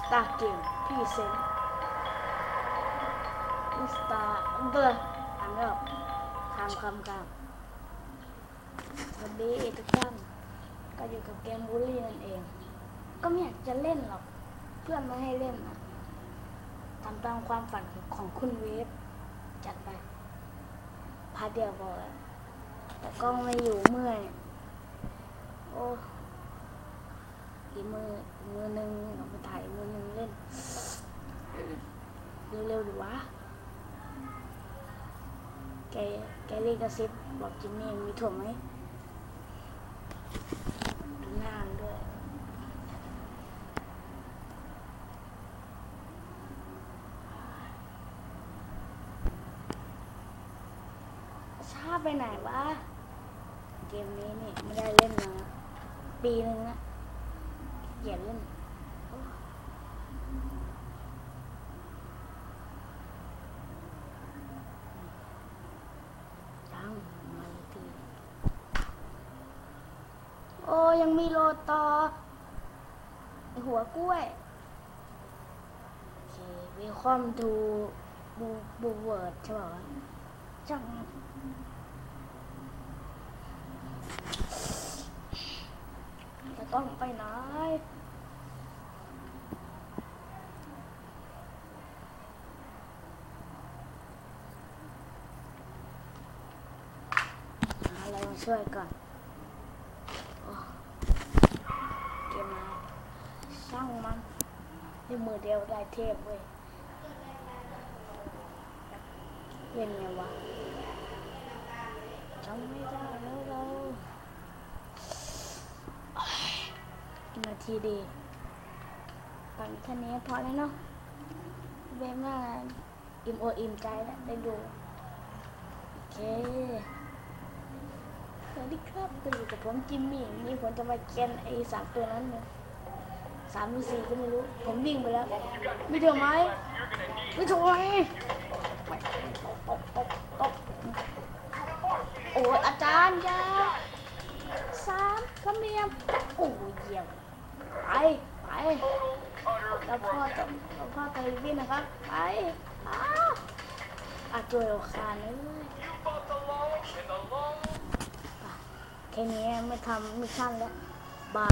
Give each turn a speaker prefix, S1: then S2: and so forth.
S1: สตาร์เกมพี่เซนอุสตาเบอร์อ่านไม่ออกคำคำคำสวัสดีทุกท่านก็อยู่กับเกมบูลลี่นั่นเอง ก็ไม่อยากจะเล่นหรอก เพื่อนไม่ให้เล่นนะทำตามความฝันของคุณเวฟจัดไปพาเดียวพอแล้วแต่กล้องไม่อยู่เมื่อยโอ้อีมือมือหนึ่งเอาไปถ่ายอีกมือหนึ่งเล่น เร็วๆดีวะ แกแกเรียกกระซิบบอกจิมมี่มีถั่วไหมดูหน้าด้วยช้าไปไหนวะ เกมนี้นี่ไม่ได้เล่นมาปีหนึ่งนะเกลียดเล่นโอ้ยังมาอีกที โอ้ยังมีโลต่อหัวกล้วยโอเควีคอมทูบูบูเวิร์ดใช่ป่าวะจังจะต้องไปไหนอะไรมาช่วยก่อนโอ้เกมมาช่างมัน ด้วยมือเดียวได้เทพเว้ยเล่นไงวะจำไม่ได้แล้วเรากี่นาทีดีตอนแค่นี้พอแล้วเนาะเบมว่าอิ่มโออิ่มใจแล้วได้ดู โอเคสวัสดีครับก็อยู่กับผมจิมมี่นี่ผมจะมาเกียนไอสามตัวนั้นเนี่ย สามหรือสี่ก็ไม่รู้ ผมวิ่งไปแล้ว ไม่ถูกไหมไม่ถูกไหมตบตบตบโอ้ยอาจารย์ยาสามสามเหลี่ยมโอ้ยเยี่ยมไปไปแล้วพ่อจะแล้วพ่อจะวิ่งนะครับไปอ้าวอาตัวเราคานเลยแค่นี้ไม่ทำไมิชชั่นแล้ว